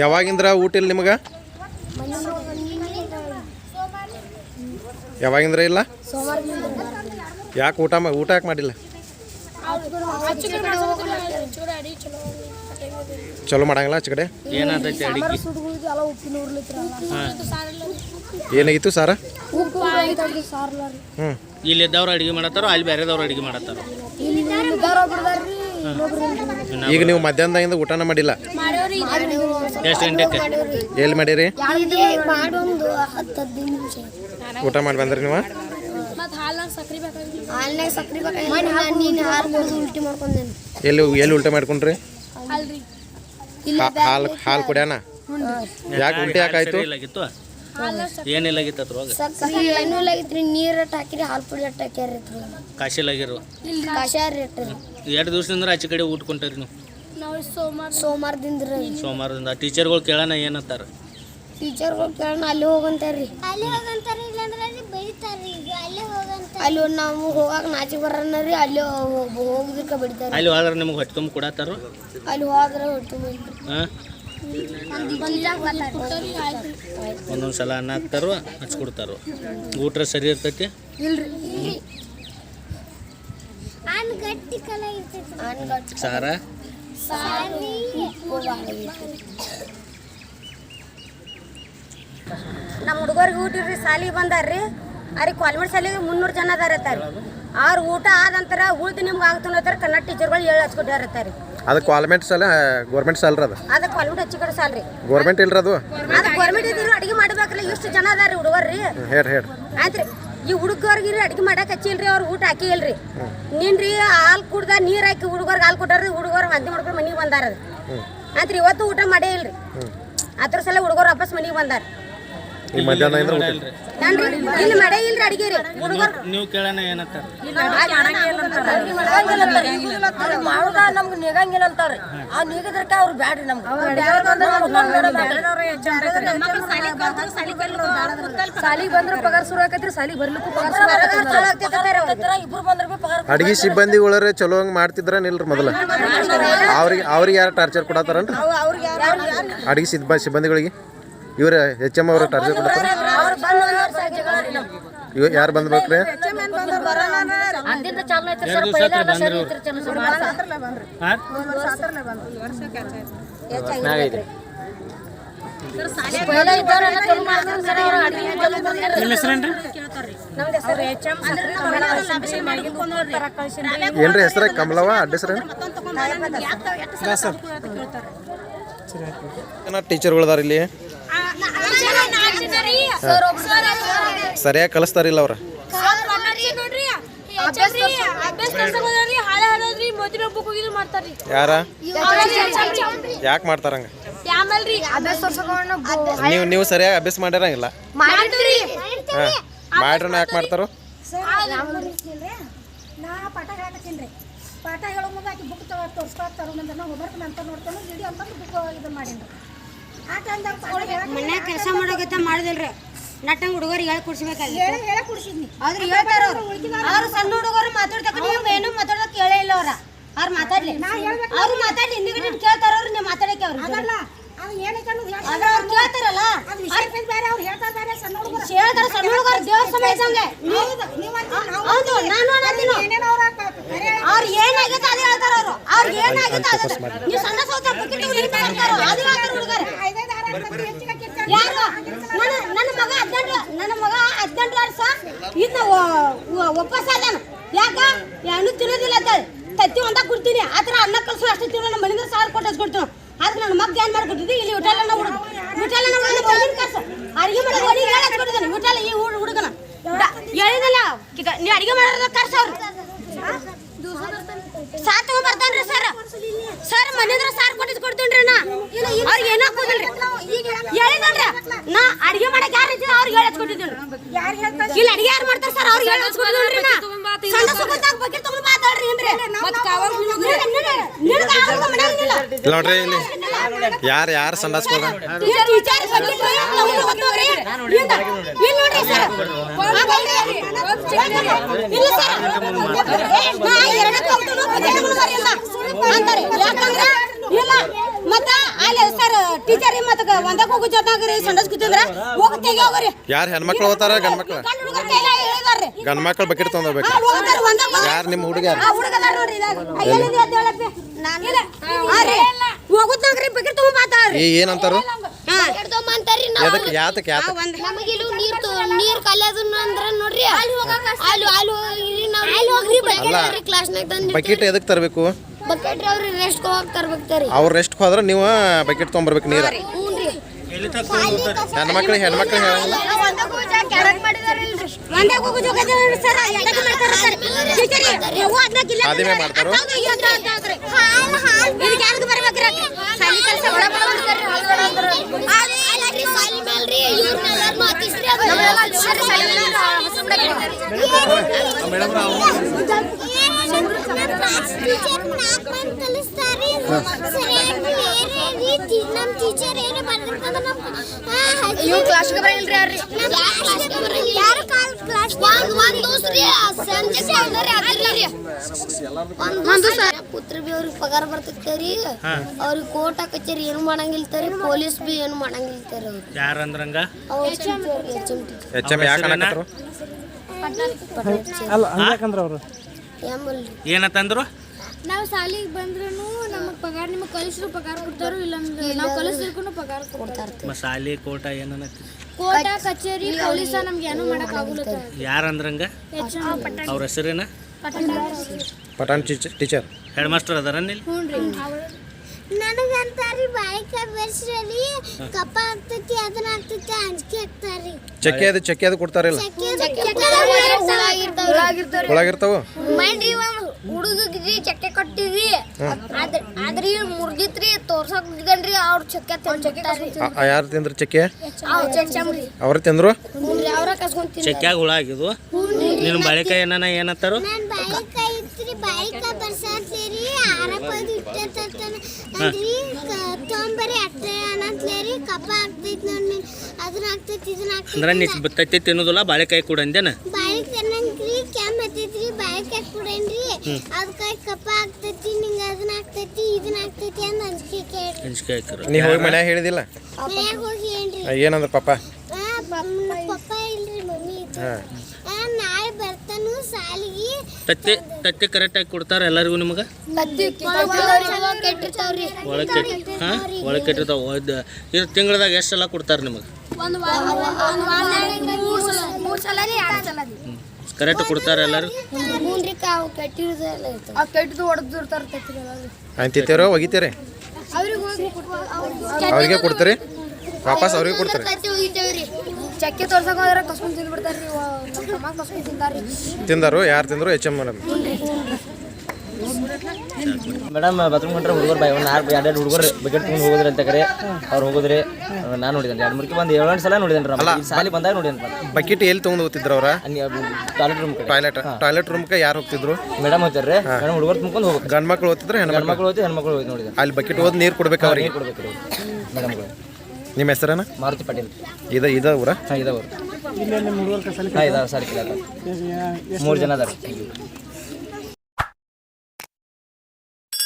ಯಾವಾಗಿಂದ್ರ ಊಟ ಇಲ್ಲ ನಿಮಗೆ? ಯಾವಾಗಿಂದ್ರ ಇಲ್ಲ? ಯಾಕೆ ಊಟ ಊಟ ಯಾಕೆ ಮಾಡಿಲ್ಲ? ಚಲೋ ಮಾಡಂಗಿಲ್ಲ ಆಚೆ ಕಡೆ? ಏನಾದೈತಿ ಅಡಿಗೆ? ಏನಾಗಿತ್ತು ಸಾರ? ಹ್ಞೂ ಇಲ್ಲಿ ಇದ್ದವ್ರು ಅಡಿಗೆ ಮಾಡತ್ತಾರೋ ಅಲ್ಲಿ ಬೇರೆದವ್ರು ಅಡಿಗೆ ಮಾಡತ್ತಾರ. ಈಗ ನೀವು ಮಧ್ಯಾಹ್ನದಾಗಿಂದ ಊಟನ ಮಾಡಿಲ್ಲ? ಎಷ್ಟು ಗಂಟೆಗೆ ಎಲ್ಲಿ ಮಾಡಿರಿ? ಊಟ ಮಾಡಿ ಬಂದ್ರಿ ನೀವು? ಎಲ್ಲಿ ಎಲ್ಲಿ ಉಲ್ಟೆ ಮಾಡ್ಕೊಂಡ್ರಿ? ಹಾಲು ಹಾಲು ಕುಡ್ಯಾನ? ಯಾಕೆ ಉಲ್ಟಿ ಯಾಕಾಯ್ತು ಇಲ್ಲಾಗಿತ್ತು? ಏನಿಲ್ಲಾಗಿತ್ತು ಅದ್ರೊಳಗೆ? ಏನೂ ಇಲ್ಲಾಗಿತ್ರಿ. ನೀರು ಅಟ್ ಹಾಕಿರಿ ಹಾಲು ಪುಡಿ ಅಟ್ ಹಾಕ್ಯಾರಿ ಕಾಶಿಲಾಗಿರು ಕಷಾಯ ರೇಟ್ ರೀ ಎರಡು ದಿವಸದಿಂದ ಆಚೆ ಕಡೆ ಊಟ ಕೊಂಟಾರಿ ನೀವು. ಸೋಮವಾರದಿಂದ ರೀ ಸೋಮವಾರದಿಂದ ಟೀಚರ್ಗಳು ಕೇಳೋಣ ಏನಂತಾರ? ಟೀಚರ್ಗಳು ಕೇಳೋಣ ಅಲ್ಲಿ ಹೋಗಂತಾರ್ರಿ. ಅಲ್ಲಿ ಹೋಗಂತಾರ ಅಲ್ಲಿ ನಾವು ಹೋಗಾಕ ನಾಚಿ ಬರೋಣ ರೀ ಅಲ್ಲಿ ಹೋಗುದಕ್ಕೆ ಬಿಡ್ತಾರೆ. ಅಲ್ಲಿ ಹೋದ್ರೆ ನಿಮ್ಗೆ ಹೊಟ್ಟೆ ತುಂಬ ಕೊಡತ್ತಾರ? ಅಲ್ಲಿ ಹೋದ್ರೆ ಹೊಟ್ಟೆ ಹಾಂ ಒಂದೊಂದು ಸಲ ಅನ್ನ ಹಾಕ್ತಾರೋ ಹಚ್ಕೊಡ್ತಾರೋ? ಊಟ ಸರಿ ಇರ್ತೈತಿ? ಇಲ್ರಿ. ಆನ್ ಗಟ್ಟಿ ಕಲ ಇರ್ತೈತಿ. ಅನ್ಗಟ್ಟು ಸಾರ. ನಮ್ಮ ಹುಡುಗರಿಗೆ ಊಟ ಇರ್ರಿ ಸಾಲಿಗೆ ಬಂದಾರ್ರಿ. ಅವ್ರಿಗೆ ಕಾಲ್ಮೆಟ್ ಸಾಲಿಗೆ ಮುನ್ನೂರು ಜನ ಅದಾರತ್ತಾರ. ಅವ್ರ ಊಟ ಆದಂತರ ಉಳ್ದು ನಿಮ್ಗೆ ಆಗ್ತಾರೆ ಕನ್ನಡ ಟೀಚರ್ಗಳು ಹೇಳಿ ಹಚ್ಕೊಟ್ಟಿರತ್ತಾರ ಅದು ಕಾಲ್ಮೆಂಟ್ ಸಾಲ ಗೌರ್ಮೆಂಟ್ ಸಾಲ್ರಿ ಅದು. ಅದು ಕಾಲ್ಮೆಂಟ್ ಹಚ್ಚಿ ಕಡೆ ಸಾಲ್ರಿ ಗೌರ್ಮೆಂಟ್ ಇಲ್ರಿ ಅದು? ಅದು ಗೌರ್ಮೆಂಟ್ ಇದ್ರು ಅಡಿಗೆ ಮಾಡ್ಬೇಕ್ರಿ ಎಷ್ಟು ಜನ ಅದಾರ್ರಿ ಹುಡುಗರ್ರಿ. ಹೇಳಿ ಹೇಳಿ ಆಯ್ತ್ರಿ ಈ ಹುಡುಗರಿಗೆ ಅಡಿಗೆ ಮಾಡಕ್ ಹಚ್ಚಿಲ್ರಿ ಅವ್ರು ಊಟ ಹಾಕಿ ಇಲ್ರಿ. ನೀನ್ರಿ ಹಾಲು ಕುಡ್ದ ನೀರ್ ಹಾಕಿ ಹುಡುಗರ್ಗೆ ಹಾಲು ಕೊಟ್ಟಾರ್ರಿ ಹುಡುಗರು ವಾಂತಿ ಮಾಡ್ಕೊಂಡು ಮನೆಗೆ ಬಂದಾರ ಆಯ್ತ್ರಿ ಇವತ್ತು ಊಟ ಮಾಡೇ ಇಲ್ರಿ. ಅದ್ರ ಸಲ ಹುಡುಗರು ವಾಪಸ್ ಮನೆಗೆ ಬಂದಾರ. ಈ ಮಧ್ಯಾಹ್ನದಿಂದ ಊಟ ಇಲ್ರಿ ಏನ್ರಿ ಇಲ್ಲಿ ಮಾಡೇ ಇಲ್ರಿ ಅಡಿಗೆ ರೀ ಹುಡುಗರು ನೀವು ಕೇಳೋಣ ಏನಂತಾರ? ಮಾಡುದ ನಮ್ಗೆ ನಿಗಂಗಿಲ್ಲ ಅಂತಾರೆ ಆ ನಿಗದ್ರಕ್ಕೆ ಅವ್ರು ಬ್ಯಾಡ್ರಿ ನಮ್ಗೆ. ಸಾಲಿಗೆ ಬಂದ್ರೆ ಪಗಾರ ಶುರು ಆಕತ್ರಿ ಸಾಲಿಗೆ ಬರ್ಲಿಕ್ಕೂ ಪಗಾರ ಇಬ್ರು ಬಂದ್ರೆ ಬಿ ಪಗಾರ ಅಡಿಗೆ ಸಿಬ್ಬಂದಿಗಳರೆ ಚಲೋ ಹಂಗೆ ಮಾಡ್ತಿದ್ರ ನಿಲ್ರಿ ಮೊದಲ? ಅವ್ರಿಗೆ ಅವ್ರಿಗೆ ಯಾರು ಟಾರ್ಚರ್ ಕೊಡತ್ತಾರನ್ರಿ? ಅಡಿಗೆ ಸಿಬ್ಬ ಸಿಬ್ಬಂದಿಗಳಿಗೆ? ಇವ್ರ ಎಚ್ ಎಂ ಅವರು ಟಾರ್ಚರ್ ಕೊಡ್ತಾರೆ? ಇವ್ ಯಾರು ಬಂದ್ಬೇಕ್ರಿ ಏನ್ರಿ ಹೆಸರ ಕಮಲವ ಟೀಚರ್ಗಳಿದಾರೆ ಟೀಚರ್ಗಳದಾರ ಇಲ್ಲಿ? ಸರಿಯಾಗಿ ಕಲಿಸ್ತಾರಿಲ್ಲ ಅವ್ರ. ಯಾರ? ಯಾಕೆ ಮಾಡ್ತಾರಂಗ ನೀವು ನೀವು ಸರಿಯಾಗಿ ಅಭ್ಯಾಸ ಮಾಡಿರಂಗಿಲ್ಲ? ಮಾಡ್ರನ್ನ ಯಾಕೆ ಮಾಡ್ತಾರೋ? ನಾ ಪಾಠ ಹೇಳೋ ಮುಂದೆ ಆಕಿ ಬುಕ್ ತಗೋ ತೋರಿಸ್ಕೊಳಕ್ ತರೋ ಮುಂದೆ ನಾ ಹೋಮ್ವರ್ಕ್ ಅಂತ ನೋಡ್ತಾನೆ ವಿಡಿಯೋ ಬುಕ್ ಆ ಟೈಮ್ದಾಗ ಮನ್ಯಾಗ ಕೆಲಸ ಮಾಡೋಗತ್ತ ಮಾಡಿದಿಲ್ರಿ. ನಟ್ಟಂಗ್ ಹುಡುಗರು ಹೇಳಿ ಕುಡ್ಸ್ಬೇಕಲ್ಲ ಹೇಳ ಹೇಳ ಕುಡ್ಸಿದ್ನಿ. ಆದ್ರೆ ಹೇಳ್ತಾರ? ಅವ್ರು ಅವ್ರು ಸಣ್ಣ ಹುಡುಗರು ಮಾತಾಡ್ತಕ್ಕ ನೀವು ಏನು ಮಾತಾಡೋಕೆ ಕೇಳೇ ಇಲ್ಲ ಅವ್ರ. ಅವ್ರು ಮಾತಾಡ್ಲಿ. ಅವ್ರು ಮಾತಾಡ್ಲಿ ನೀವು ಕೇಳ್ತಾರ ಅವ್ರು ನೀವು ಮಾತಾಡಕ್ಕೆ ಅವ್ರು ಅದಲ್ಲ. ಆದ್ರೆ ಅವ್ರು ಕೇಳ್ತಾರಲ್ಲ? ಹೇಳ್ತಾರೆ ಸಣ್ಣ ಹುಡುಗರು. ದೇವ್ರ ಹೌದು ನಾನು ಅನ್ನತ್ತೀನಿ ಅವ್ರ ಏನಾಗಿತ್ತು ಅದೇ ಹೇಳ್ತಾರ ಅವರು. ಅವ್ರಿಗೆ ಏನಾಗಿತ್ತು ಅದೇ ನೀವು ಸಣ್ಣ ಸೌತ ಬುಕ್ಕಿಟ್ಟು ಹಿಡಿತಾರ ಅದು ಹೇಳ್ತಾರ ಹುಡುಗರು ಐದೈದು ಆರು ಮಂದಿ ಹೆಚ್ಚಿಗೆ ಕಿತ್ತಾಡ್ತಾರೆ. ಯಾರು ನನ್ನ ನನ್ನ ಮಗ ಹದಿನೆಂಟು ನನ್ನ ಮಗ ಹದಿನೆಂಟು ವರ್ಷ. ಇದನ್ನ ವಾಪಸ್ ಅದಾನ ಯಾಕ? ಏನು ತಿನ್ನೋದಿಲ್ಲ ಅಂತ ತತ್ತಿ ಒಂದ ಕೊಡ್ತೀನಿ. ಆ ಥರ ಅನ್ನ ಕಲ್ಸು ಅಷ್ಟು ತಿನ್ನೋ ನಮ್ಮ ಮನೆಯಿಂದ ಸಾರ್ ಕೊಟ್ಟು ಹಚ್ಕೊಡ್ತೀನಿ ಆದ್ರೆ ನನ್ನ ಮಗ ಏನು ಮಾಡ್ಕೊಟ್ಟಿದ್ದೆ ಇಲ್ಲಿ ಊಟಲ್ಲ ಹುಡುಗ ಹುಡುಗನ ಕರ್ಸು. ಅಡಿಗೆ ಅಡುಗೆ ಒಡಿ ಹೇಳಿ ಹಚ್ಕೊಟ್ಟಿದ್ದಾನೆ ಊಟಲ್ಲ ಈ ಹುಡ್- ಹುಡುಗನ. ಹೇಳಿದಲ್ಲ. ನೀ ಅಡಿಗೆ ಮಾಡೋದ ಕರ್ಸ ಅವ್ರು. ತಗೊಂಡ್ ಬರ್ತಾನ್ರಿ ಸರ್. ಸರ್ ಮನೆಯಿಂದ ಸಾರ್ ಕೊಟ್ಟಿದ್ ರೀ ನಾ. ಅವ್ರಿಗೆ ಏನೋ ಹಾಕೋದಿಲ್ರಿ ಹೇಳಿದಲ್ರಿ ನಾ ಅಡಿಗೆ ಮಾಡಕ್ ಯಾರು ಇದ್ದೀರ ಅವ್ರಿಗೆ ಹೇಳಿ ಹಚ್ಕೊಟ್ಟಿದ್ದೀರಿ ಯಾರು ಹೇಳ್ತಾರೆ ಇಲ್ಲಿ ಅಡಿಗೆ ಯಾರು ಮಾಡ್ತಾರ ಸರ್? ಅವ್ರಿಗೆ ಹೇಳಿ ಹಚ್ಕೊಟ್ಟಿದ್ದೀರಿ ನಾ. ಸಣ್ಣ ಸುಗಂಧಾಗ ಬಗ್ಗೆ ತಗೊಂಡ್ ಮಾತಾಡ್ರಿ ಏನ್ರಿ ನಿನಗ್ ಅವ್ರ್ದು ಮನ್ಯಾಗ ಇಲ್ಲ. ಇಲ್ಲ ನೋಡ್ರಿ ಇಲ್ಲಿ. ಯಾರು ಯಾರು ಸಂಡಾಸ್ ಹೋದ. ಇಲ್ಲಿ ಸರ್. ನಾ ಎರಡಕ್ಕೆ. ಅಂತಾರೆ. ಯಾಕಂದ್ರೆ ಮತ್ತ ಅಲ್ಲಿ ಸರ್ ಟೀಚರ್ ಮತ್ತ ಒಂದಕ್ಕೆ ಹೋಗೋ ಜೊತೆಗ್ರಿ ಸಂಡಸ್ ಕೂತಿದ್ರ ಹೋಗಿ ತೆಗಿಯೋಗ್ರಿ ಯಾರು ಹೆಣ್ಮಕ್ಳು ಹೋಗ್ತಾರ ಗಂಡ್ ಮಕ್ಳು ಗಂಡ ಹುಡುಗರ ಕೈಲ ಹೇಳಿದಾರ್ರಿ ಗಂಡ್ ಮಕ್ಳು ಬಕೆಟ್ ತೊಗೊಂಡೋಗ್ಬೇಕು ಹಾ, ಯಾರು ನಿಮ್ಮ ಹುಡುಗ? ಹೋಗುತ್ತಾಗ್ರಿ ಬಕೆಟ್ ತಗೊಂಬಾತಾರ್ರಿ ಈ ಏನಂತಾರು? ತಗೊಂಬಂತಾರ್ರಿ ಎದಕ್ಕೆ ಯಾತಕ್ಕೆ ಯಾತಕ್ಕೆ ನಮಗಿಲು ನೀರ್ ತು- ನೀರ್ ಕಲಿಯೋದನ್ನ ಅಂದ್ರ ನೋಡ್ರಿ. ಅಲ್ಲಿ ಅಲ್ಲಿ ಹೋಗ್ರಿ ನಾವು ಅಲ್ಲಿ ಹೋಗ್ರಿ ಅಲ್ಲ. ಕ್ಲಾಸ್ನಾಗ ತಂದು ಬಕೆಟ್ ಎದಕ್ಕೆ ತರಬೇಕು? ಬಕೆಟ್ ಅವ್ರಿ ರೆಸ್ಟ್ ಹೋಗಿ ತರ್ಬೇಕ್ತಾರಿ ಅವ್ರು ರೆಸ್ಟ್ ಹೋದ್ರೆ ನೀವು ಬಕೆಟ್ ತೊಗೊಂಬರ್ಬೇಕು ನೀರು? ಹೆಣ್ಮಕ್ಳು ಹೆಣ್ಮಕ್ಳು ಮಾಡ್ತಾರ? ಸರ್ ಟೀಚರ್ ನೀವು ಅದನ್ನ ಕಿಲ್ಲ ಆದಿಮೆ ಮಾಡ್ತಾರೋ? ಇದಕ್ಕೆ ಯಾರಿಗೆ ಬರ್ಬೇಕ್ರಿ ಸಾಲಿ ಕೆಲಸ ಸಾಲಿ ಮೇಲ್ರಿ ಇವ್ರನ್ನೆಲ್ಲರೂ ಮಾತಿಸ್ರಿ ನಮ್ ಟೀಚರ್ ಏನು ಬರ್ದಿರ್ತದ ಇವ್ ಕ್ಲಾಸ್ಗೆ ಬರಲ್ರಿ ಯಾರ್ರಿ ಯಾರು ಕ್ಲಾಸ್ ಒಂದ್ ಒಂದ್ ದಿವ್ಸ ರೀ ಸಂಜೆ ಬಂದ್ರಿ ಅದ್ರಿ ಒಂದು ಪುತ್ರ ಬಿ ಅವ್ರಿಗೆ ಪಗಾರ ಬರ್ತೈತರಿ ಅವ್ರಿಗೆ ಕೋರ್ಟ್ ಕಚೇರಿ ಏನು ಮಾಡಂಗಿಲ್ತಾರಿ ಪೊಲೀಸ್ ಬಿ ಏನು ಮಾಡಂಗಿಲ್ತಾರಿ ಅವ್ರು. ಎಚ್ ಎಂ ನಾವು ಸಾಲಿಗೆ ಬಂದ್ರೂ ನಮಗೆ ಪಗಾರ ನಿಮಗೆ ಕಲಿಸ್ರು ಪಗಾರ ಕೊಡ್ತಾರೋ ಇಲ್ಲ ನಾವು ಕಲಿಸಿದ್ರು ಪಗಾರ ಕೊಡ್ತಾರೆ ಮ ಸಾಲಿ ಕೋಟ ಏನನ್ನ ಕೋಟ ಕಚೇರಿ ಪೊಲೀಸ ನಮ್ಗೆ ಏನೂ ಮಾಡಕ್ ಆಗುಲ್ಲ ಯಾರಂದ್ರಂಗ ಅವ್ರ ಹೆಸರೇನ? ಪಠಾಣ್ ಟೀಚರ್ ಹೆಡ್ ಮಾಸ್ಟರ್ ಅದಾರ ಇಲ್ಲಿ? ನನಗಂತಾರಿ ಬಾಯಿಕ ಬೆರ್ಸ್ರಿ ಕಪ್ಪ ಆಗ್ತೈತಿ ಅದನ್ನ ಆಗ್ತೈತಿ ಅಂಜಿಕೆ ಆಗ್ತಾರಿ. ಚಕ್ಕೆ ಅದು ಚಕ್ಕೆ ಅದು ಕೊಡ್ತಾರಿಲ್ಲ? ಒಳಗಿರ್ತಾವ ಮಂಡಿ ಒಂದ್ ಹುಡುಗಿಗೆ ಚಕ್ಕೆ ಕಟ್ಟಿರಿ ಆದ್ರೆ ಮುರ್ದಿತ್ರಿ ತೋರ್ಸಕ್ ಹೋಗಿದನ್ರಿ ಅವ್ರ ಚಕ್ಕೆ ಯಾರು ತಿಂದ್ರು ಚಕ್ಕೆ? ಅವ್ರ ತಿಂದ್ರು? ಚೆಕ್ಯಾಗ ಹುಳ ಆಗಿದ್ವು. ನಿನ್ನ ಬಾಳೆಕಾಯಿ ಏನಾನ ಏನತ್ತಾರು ಅಂದ್ರಿ ನೀ ಬತ್ತೈತಿ ತತ್ತಿ ತಿನ್ನೋದಿಲ್ಲ ಬಾಳೆಕಾಯಿ ಕೂಡ ಅಂದೇನ ಕೆಮ್ಮ ಹತ್ತೈತ್ರಿ ಕೊಡೇನ್ರಿ ಅದಕ್ಕೆ ಕಪ್ಪ ಆಗ್ತೈತಿ ನಿಂಗ ಅದನ್ನ ಆಗ್ತೈತಿ ಇದನ್ನ ಆಗ್ತೈತಿ ಅಂತ ಅಂಜಿಕೆ ಕೇಳ್ರಿ. ಅಂಜಿಕೆ ಹಾಕಿರು ನೀ ಹೋಗಿ ಮನ್ಯಾಗ ಹೇಳಿದಿಲ್ಲ? ಮನ್ಯಾಗ ಹೋಗಿ ಏನ್ರಿ ಏನಂದ್ರ ಪಾಪ ಆ, ಪಪ್ಪ ಇಲ್ರಿ ಮಮ್ಮಿ ಇದ್ರು. ಆ, ನಾಳೆ ಬರ್ತಾನು ಸಾಲಿಗೆ ತತ್ತಿ ತತ್ತಿ ಕರೆಕ್ಟಾಗಿ ಕೊಡ್ತಾರ ಎಲ್ಲರಿಗೂ ನಿಮಗೆ? ಒಳಗೆ ಕೆಟ್ಟ ಹಾಂ? ಒಳಗೆ ಕೆಟ್ಟಿರ್ತಾವ. ಇದು ತಿಂಗಳದಾಗ ಎಷ್ಟೆಲ್ಲ ಕೊಡ್ತಾರ ಕೊಡ್ತಾರೆ ನಿಮಗೆ? ಒಂದು ಮೂರು ಸಲ ಮೂರು ಸಲ ಎರಡು ಕರೆಕ್ಟ್ ಕೊಡ್ತಾರೆ ಎಲ್ಲರೂ? ಅಂತಿತ್ತೀರೋ ಒಗಿತೀರಿ ಅವ್ರಿಗೆ ಹೋಗಿ ಅವ್ರಿಗೆ ಕೊಡ್ತೀರಿ? ವಾಪಸ್ ಅವ್ರಿಗೆ ಕೊಡ್ತಾರೆ? ಚಕ್ಕೆ ತೋರ್ಸಕ್ಕೆ ಹೋದ್ರೆ ಕಸ್ಕೊಂಡು ತಿಂದ್ಬಿಡ್ತಾರೆ ತಿಂದರು ಯಾರು ತಿಂದರು? H M madam. Madam bathroom ಕಂಡ್ರೆ ಹುಡುಗರು ಬಾಯ್ ಒಂದು ನಾಲ್ಕು ಎರಡು ಹುಡುಗರು ಬಕೆಟ್ ತೊಗೊಂಡು ಹೋಗೋದ್ರಿ ಅಂತ ಕರೆ. ಅವ್ರು ಹೋಗೋದ್ರಿ. ನಾನು ನೋಡಿದ್ದೇನೆ ಎರಡು ಮುರ್ಕಿ ಬಂದು ಏಳು ಸಲ ನೋಡಿದ್ದೇನೆ ರೀ. ಸಾಲಿ ಬಂದಾಗ ನೋಡಿದ್ದೇನೆ ಬಕೆಟ್ ಎಲ್ಲಿ ತಗೊಂಡು ಹೋಗ್ತಿದ್ರು ಅವ್ರ? ಟಾಯ್ಲೆಟ್ ರೂಮ್ ಟಾಯ್ಲೆಟ್ ಟಾಯ್ಲೆಟ್ ರೂಮ್ಗೆ ಯಾರು ಹೋಗ್ತಿದ್ರು? ಮೇಡಮ್ ಹೋಗ್ತಾರೆ ಮೇಡಮ್ ಹುಡುಗರು ತುಂಬ್ಕೊಂಡು ಹೋಗ್ಬೇಕು. ಗಂಡ್ ಮಕ್ಳು ಹೋಗ್ತಿದ್ರು ಹೆಣ್ಮಕ್ಳು ಹೆಣ್ಮಕ್ಳು ಹೋಯ್ತು ಹೆಣ್ಮಕ್ಳು ಹೋಯ್ತು ನೋಡಿದ್ರೆ ಅಲ್ಲಿ ಬಕೆಟ್ ಹೋದ್ ನೀರು ಕೊಡ್ಬೇಕು ಅವ್ರಿಗೆ. ಕೊಡ್ಬೇಕು ಮೇಡಮ್ಗಳು ನಿಮ್ಮ ಹೆಸರೇನ? ಮಾರುತಿ ಪಾಟೀಲ್. ಇದ ಇದ ಊರ? ಹಾಂ ಇದಾವ್ರು ಹಾಂ ಇದಾವೆ ಸಾರಿ ಮೂರು ಜನ ಅದಾರೆ.